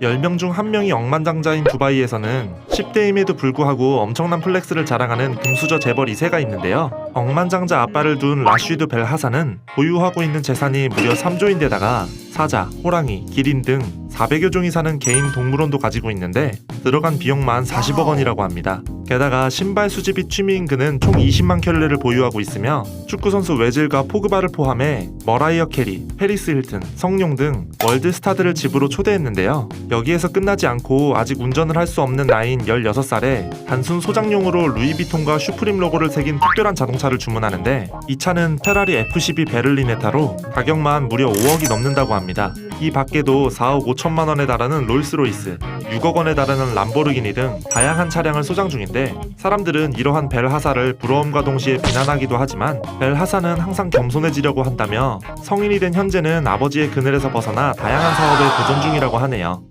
10명 중 1명이 억만장자인 두바이에서는 10대임에도 불구하고 엄청난 플렉스를 자랑하는 금수저 재벌 2세가 있는데요. 억만장자 아빠를 둔 라쉬드 벨 하산은 보유하고 있는 재산이 무려 3조인데다가 사자, 호랑이, 기린 등 400여 종이 사는 개인 동물원도 가지고 있는데 들어간 비용만 40억 원이라고 합니다. 게다가 신발 수집이 취미인 그는 총 20만 켤레를 보유하고 있으며 축구 선수 웨즐과 포그바를 포함해 머라이어 캐리, 페리스 힐튼, 성룡 등 월드 스타들을 집으로 초대했는데요. 여기에서 끝나지 않고 아직 운전을 할 수 없는 나이인 16살에 단순 소장용으로 루이비통과 슈프림 로고를 새긴 특별한 자동차를 주문하는데 이 차는 페라리 F12 베를리네타로 가격만 무려 5억이 넘는다고 합니다. 이 밖에도 4억 5천만 원에 달하는 롤스로이스, 6억 원에 달하는 람보르기니 등 다양한 차량을 소장 중인데 사람들은 이러한 벨 하사를 부러움과 동시에 비난하기도 하지만 벨 하사는 항상 겸손해지려고 한다며 성인이 된 현재는 아버지의 그늘에서 벗어나 다양한 사업에 도전 중이라고 하네요.